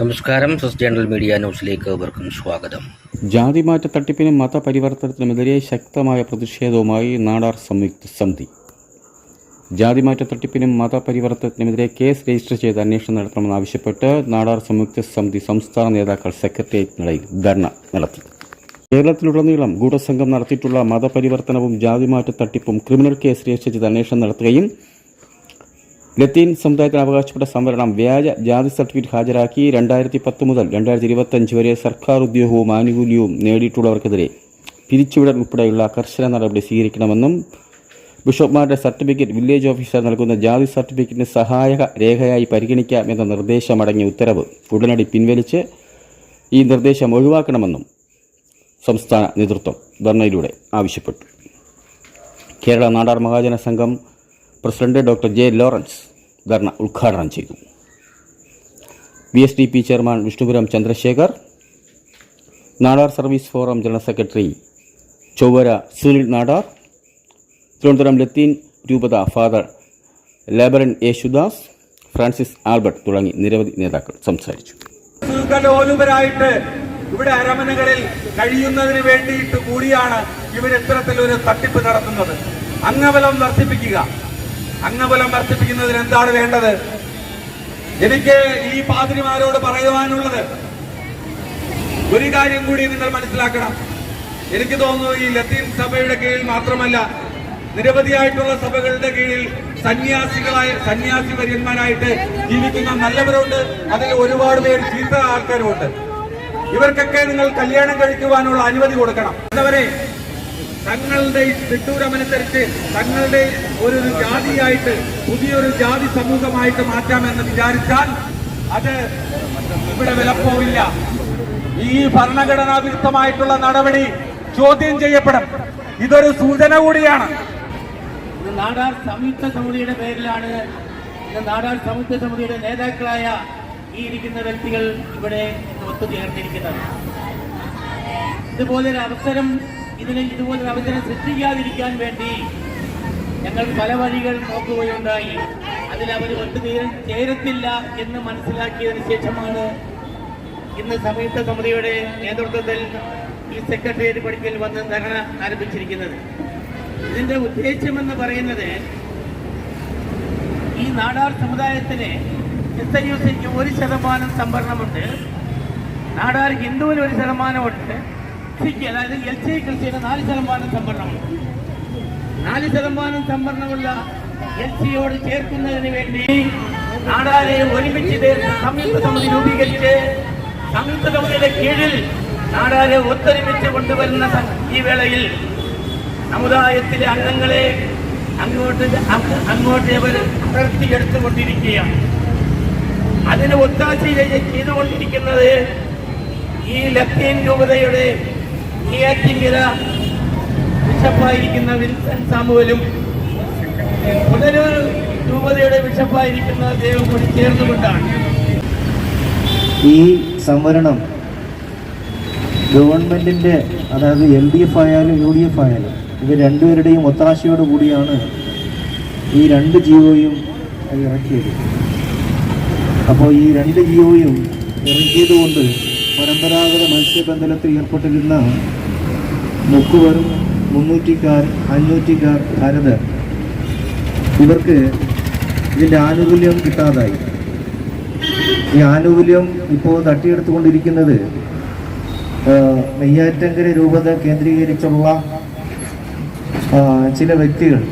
നമസ്കാരം സസ് journal media ന്യൂസിലേക്ക് ഏവർക്കും സ്വാഗതം. ജാതിമാറ്റ തട്ടിപ്പിനും മതപരിവർത്തനത്തിനുമെതിരെ ശക്തമായ പ്രതിഷേധവുമായി നാടാർ സംയുക്ത സമിതി. ജാതിമാറ്റ തട്ടിപ്പിനും മതപരിവർത്തനത്തിനുമെതിരെ കേസ് രജിസ്റ്റർ ചെയ്ത് അന്വേഷണം നടത്തണമെന്നാവശ്യപ്പെട്ട് നാടാർ സംയുക്ത സമിതി സംസ്ഥാന നേതാക്കൾ സെക്രട്ടേറിയറ്റിനിടയിൽ ധർണ നടത്തി. കേരളത്തിലുടനീളം ഗൂഢസംഘം നടത്തിയിട്ടുള്ള മതപരിവർത്തനവും ജാതിമാറ്റ തട്ടിപ്പും ക്രിമിനൽ കേസ് രജിസ്റ്റർ ചെയ്ത് അന്വേഷണം നടത്തുകയും ലത്തീൻ സമുദായത്തിന് അവകാശപ്പെട്ട സംവരണം വ്യാജ ജാതി സർട്ടിഫിക്കറ്റ് ഹാജരാക്കി രണ്ടായിരത്തി പത്ത് മുതൽ രണ്ടായിരത്തി ഇരുപത്തഞ്ച് വരെ സർക്കാർ ഉദ്യോഗവും ആനുകൂല്യവും നേടിയിട്ടുള്ളവർക്കെതിരെ പിരിച്ചുവിടൽ ഉൾപ്പെടെയുള്ള കർശന നടപടി സ്വീകരിക്കണമെന്നും ബിഷപ്പ്മാരുടെ സർട്ടിഫിക്കറ്റ് വില്ലേജ് ഓഫീസർ നൽകുന്ന ജാതി സർട്ടിഫിക്കറ്റിന് സഹായക രേഖയായി പരിഗണിക്കാം എന്ന നിർദ്ദേശമടങ്ങിയ ഉത്തരവ് ഉടനടി പിൻവലിച്ച് ഈ നിർദ്ദേശം ഒഴിവാക്കണമെന്നും സംസ്ഥാന നേതൃത്വം ധർണയിലൂടെ ആവശ്യപ്പെട്ടു. Kerala Nadar Mahajana Sangham president doctor J Lawrence dharna ഉദ്ഘാടനം ചെയ്തു. B S D P chairman Vishnupuram Chandrasekhar Nadar service forum general secretary Chowara Sunil Nadar Thiruvananthapuram Latin രൂപത ഫാദർ ലേബറൻ യേശുദാസ് ഫ്രാൻസിസ് ആൽബർട്ട് തുടങ്ങി നിരവധി നേതാക്കൾ സംസാരിച്ചു. ഇവിടെ അരമനകളിൽ കഴിയുന്നതിന് വേണ്ടിയിട്ട് കൂടിയാണ് ഇവർ ഇത്തരത്തിലൊരു തട്ടിപ്പ് നടത്തുന്നത്. അംഗബലം വർദ്ധിപ്പിക്കുക. അംഗബലം വർദ്ധിപ്പിക്കുന്നതിന് എന്താണ് വേണ്ടത്? എനിക്ക് ഈ പാതിരിമാരോട് പറയുവാനുള്ളത്. ഒരു കാര്യം കൂടി നിങ്ങൾ മനസ്സിലാക്കണം. എനിക്ക് തോന്നുന്നു ഈ ലത്തീൻ സഭയുടെ കീഴിൽ മാത്രമല്ല നിരവധിയായിട്ടുള്ള സഭകളുടെ കീഴിൽ സന്യാസികളായ സന്യാസി വര്യന്മാരായിട്ട് ജീവിക്കുന്ന നല്ലവരുണ്ട്. അതിൽ ഒരുപാട് പേര് ചീത്ത ആൾക്കാരുമുണ്ട്. ഇവർക്കൊക്കെ നിങ്ങൾ കല്യാണം കഴിക്കുവാനുള്ള അനുമതി കൊടുക്കണം. എന്നവരെ തങ്ങളുടെ വിട്ടൂരമനുസരിച്ച് തങ്ങളുടെ ഒരു ജാതിയായിട്ട് പുതിയൊരു ജാതി സമൂഹമായിട്ട് മാറ്റാമെന്ന് വിചാരിച്ചാൽ അത് ഇവിടെ വിലപ്പോവില്ല. ഈ ഭരണഘടനാ വിരുദ്ധമായിട്ടുള്ള നടപടി ചോദ്യം ചെയ്യപ്പെടും. ഇതൊരു സൂചന കൂടിയാണ്. നാടാർ സംയുക്ത സമിതിയുടെ പേരിലാണ് നാടാർ സംയുക്ത സമിതിയുടെ നേതാക്കളായ ഈ ഇരിക്കുന്ന വ്യക്തികൾ ഇവിടെ ഒത്തുചേർന്നിരിക്കുന്നത്. ഇതുപോലൊരു അവസരം ഇതിന് ഇതുപോലൊരു അവസരം സൃഷ്ടിക്കാതിരിക്കാൻ വേണ്ടി ഞങ്ങൾ പല വഴികൾ നോക്കുകയുണ്ടായി. അതിൽ അവർ ഒത്തുതീര ചേരത്തില്ല എന്ന് മനസ്സിലാക്കിയതിനു ശേഷമാണ് ഇന്ന് സംയുക്ത സമിതിയുടെ നേതൃത്വത്തിൽ ഈ സെക്രട്ടേറിയറ്റ് പടിക്കൽ വന്ന് ധർണ ആരംഭിച്ചിരിക്കുന്നത്. ഇതിന്റെ ഉദ്ദേശമെന്ന് പറയുന്നത് ഈ നാടാർ സമുദായത്തിന് എസ് ഐ യു സിക്ക് ഒരു ശതമാനം സംവരണമുണ്ട്. നാടാർ ഹിന്ദുവിന് ഒരു ശതമാനമുണ്ട്. സിക്ക് അതായത് എൽ സി കൃഷിയുടെ നാല് ശതമാനം സംവരണമുണ്ട് നാല് ശതമാനം സംവരണമുള്ള എൽ സിയോട് ചേർക്കുന്നതിന് വേണ്ടി നാടാരെ ഒരുമിച്ച് സംയുക്ത സമിതി രൂപീകരിച്ച് സംയുക്ത സമിതിയുടെ കീഴിൽ നാടാരെ ഒത്തൊരുമിച്ച് കൊണ്ടുവരുന്ന ഈ വേളയിൽ സമുദായത്തിലെ അംഗങ്ങളെ അങ്ങോട്ട് അങ്ങ് അങ്ങോട്ട് അവർ അടർത്തിയെടുത്തുകൊണ്ടിരിക്കുകയാണ് അതിന് ഒത്താശ ചെയ്തുകൊണ്ടിരിക്കുന്നത് ഈ ലത്തീൻ രൂപതയുടെ നെയ്യാറ്റിങ്കര ബിഷപ്പായിരിക്കുന്ന വിൻസൻ സാമുവലും പുനരൂർ രൂപതയുടെ ബിഷപ്പായിരിക്കുന്ന ദേവം കൂടി ചേർന്നുകൊണ്ടാണ്. ഈ സംവരണം ഗവൺമെന്റിന്റെ അതായത് എൽ ഡി എഫ് ആയാലും യു ഡി എഫ് ആയാലും ഇവർ രണ്ടുപേരുടെയും ഒത്താശയോടു കൂടിയാണ് ഈ രണ്ട് ജിയോയും ഇറക്കിയത്. അപ്പോൾ ഈ രണ്ട് ജിയോയും ഇറക്കിയതുകൊണ്ട് പരമ്പരാഗത മത്സ്യബന്ധനത്തിൽ ഏർപ്പെട്ടിരുന്ന മുക്കുവരും മുന്നൂറ്റിക്കാർ അഞ്ഞൂറ്റിക്കാർ ഭരത്. ഇവർക്ക് ഇതിന്റെ ആനുകൂല്യം കിട്ടാതായി. ഈ ആനുകൂല്യം ഇപ്പോൾ തട്ടിയെടുത്തുകൊണ്ടിരിക്കുന്നത് നെയ്യാറ്റങ്കര രൂപത കേന്ദ്രീകരിച്ചുള്ള ചില വ്യക്തികൾ.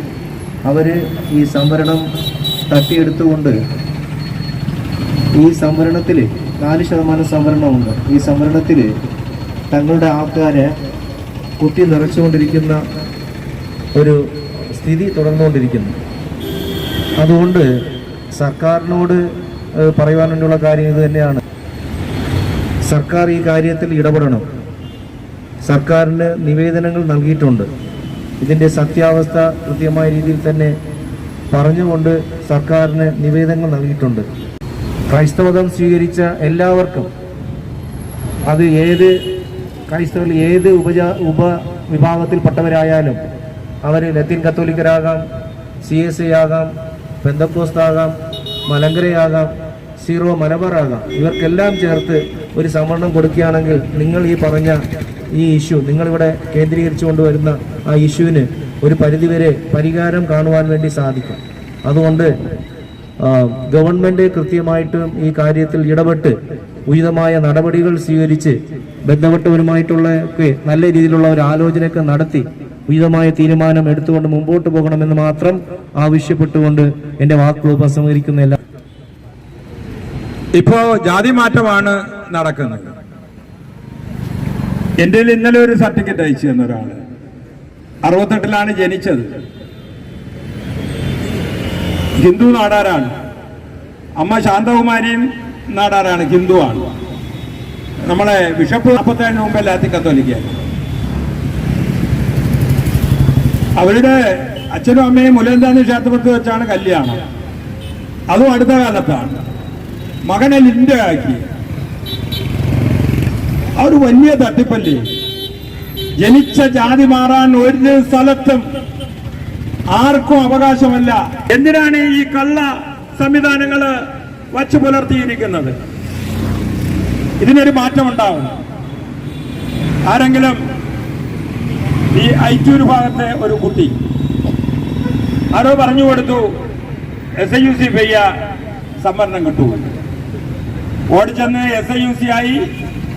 അവർ ഈ സംവരണം തട്ടിയെടുത്തുകൊണ്ട് ഈ സംവരണത്തിൽ നാല് ശതമാനം സംവരണമുണ്ട്. ഈ സംവരണത്തിൽ തങ്ങളുടെ ആൾക്കാരെ കുത്തി നിറച്ചുകൊണ്ടിരിക്കുന്ന ഒരു സ്ഥിതി തുടർന്നുകൊണ്ടിരിക്കുന്നു. അതുകൊണ്ട് സർക്കാരിനോട് പറയുവാനുള്ള കാര്യം ഇത് തന്നെയാണ്. സർക്കാർ ഈ കാര്യത്തിൽ ഇടപെടണം. സർക്കാരിന് നിവേദനങ്ങൾ നൽകിയിട്ടുണ്ട്. ഇതിന്റെ സത്യാവസ്ഥ കൃത്യമായ രീതിയിൽ തന്നെ പറഞ്ഞുകൊണ്ട് സർക്കാരിന് നിവേദനങ്ങൾ നൽകിയിട്ടുണ്ട്. ക്രൈസ്തവതം സ്വീകരിച്ച എല്ലാവർക്കും അത് ഏത് ക്രൈസ്തവർ ഏത് ഉപജാ ഉപ വിഭാഗത്തിൽപ്പെട്ടവരായാലും അവർ ലത്തീൻ കത്തോലിക്കരാകാം സി എസ് ഐ ആകാം പെന്തക്കോസ്താകാം മലങ്കരയാകാം സീറോ മലബാർ ആകാം ഇവർക്കെല്ലാം ചേർത്ത് ഒരു സംവരണം കൊടുക്കുകയാണെങ്കിൽ നിങ്ങൾ ഈ പറഞ്ഞ ഈ ഇഷ്യൂ നിങ്ങളിവിടെ കേന്ദ്രീകരിച്ചു കൊണ്ടുവരുന്ന ആ ഇഷ്യൂവിന് ഒരു പരിധിവരെ പരിഹാരം കാണുവാൻ വേണ്ടി സാധിക്കും. അതുകൊണ്ട് ആ, ഗവൺമെന്റ് കൃത്യമായിട്ടും ഈ കാര്യത്തിൽ ഇടപെട്ട് ഉചിതമായ നടപടികൾ സ്വീകരിച്ച് ബന്ധപ്പെട്ടവരുമായിട്ടുള്ള ഒക്കെ നല്ല രീതിയിലുള്ള ഒരു ആലോചനയൊക്കെ നടത്തി ഉചിതമായ തീരുമാനം എടുത്തുകൊണ്ട് മുമ്പോട്ട് പോകണമെന്ന് മാത്രം ആവശ്യപ്പെട്ടുകൊണ്ട് എന്റെ വാക്കുകൾ ഉപസംഹരിക്കുന്നില്ല ഇപ്പോ ജാതി മാറ്റമാണ് നടക്കുന്നത്. എന്റെ ഇന്നലെ ഒരു സർട്ടിഫിക്കറ്റ് അയച്ചു തന്ന ഒരാൾ അറുപത്തെട്ടിലാണ് ജനിച്ചത്. ഹിന്ദു നാടാരാണ്. അമ്മ ശാന്തകുമാരിയും നാടാരാണ് ഹിന്ദുവാണ്. നമ്മളെ ബിഷപ്പ് നാൽപ്പത്തേഴിന് മുമ്പ് ലാത്തി കത്തോലിക്ക അവരുടെ അച്ഛനും അമ്മയും മുലന്താന്ന് ക്ഷേത്രത്തിൽ വെച്ചാണ് കല്യാണം. അതും അടുത്ത കാലത്താണ്. മകനെ ലിൻഡയാക്കി ഒരു വലിയ തട്ടിപ്പല്ലേ? ജനിച്ച ജാതി മാറാൻ ഒരു സ്ഥലത്തും ആർക്കും അവകാശമല്ല. എന്തിനാണ് ഈ കള്ള സംവിധാനങ്ങൾ വച്ചു പുലർത്തിയിരിക്കുന്നത്? ഇതിനൊരു മാറ്റം ഉണ്ടാവും ആരെങ്കിലും ഈ ഐറ്റൂർ ഭാഗത്തെ ഒരു കുട്ടി ആരോ പറഞ്ഞു കൊടുത്തു എസ് ഐ യു സി പെയ്യ സംവരണം കിട്ടു. ഓടിച്ചെന്ന് എസ് ഐ യു സി ആയി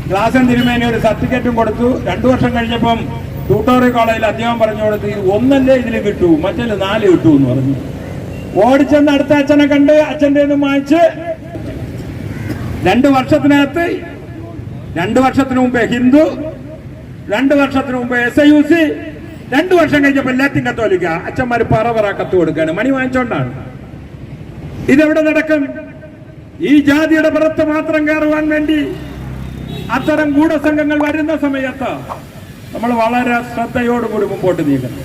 ക്ലാസ് തിരുമേനി ഒരു സർട്ടിഫിക്കറ്റും കൊടുത്തു. രണ്ടു വർഷം കഴിഞ്ഞപ്പം ട്യൂട്ടോറിയൽ കോളേജിൽ അദ്ദേഹം പറഞ്ഞു കൊടുത്ത് ഒന്നല്ലേ ഇതിൽ കിട്ടൂ മറ്റല്ല നാല് കിട്ടൂ എന്ന് പറഞ്ഞു. ഓടിച്ചെന്ന് അടുത്ത അച്ഛനെ കണ്ട് അച്ഛന്റെ ഒന്നും വാങ്ങിച്ച് രണ്ട് വർഷത്തിനകത്ത് രണ്ട് വർഷത്തിന് മുമ്പേ ഹിന്ദു രണ്ട് വർഷത്തിന് മുമ്പ് എസ് ഐ യു സി രണ്ട് വർഷം കഴിഞ്ഞപ്പോൾ ലാറ്റിൻ കത്തോലിക്ക. അച്ഛന്മാർ പറ പറ കത്ത് കൊടുക്കുകയാണ് മണി വാങ്ങിച്ചോണ്ടാണ്. ഇതെവിടെ നടക്കും? ഈ ജാതിയുടെ പുറത്ത് മാത്രം കയറുവാൻ വേണ്ടി അത്തരം ഗൂഢസംഘങ്ങൾ വരുന്ന സമയത്ത് നമ്മൾ വളരെ ശ്രദ്ധയോടുകൂടി മുമ്പോട്ട് നീങ്ങണം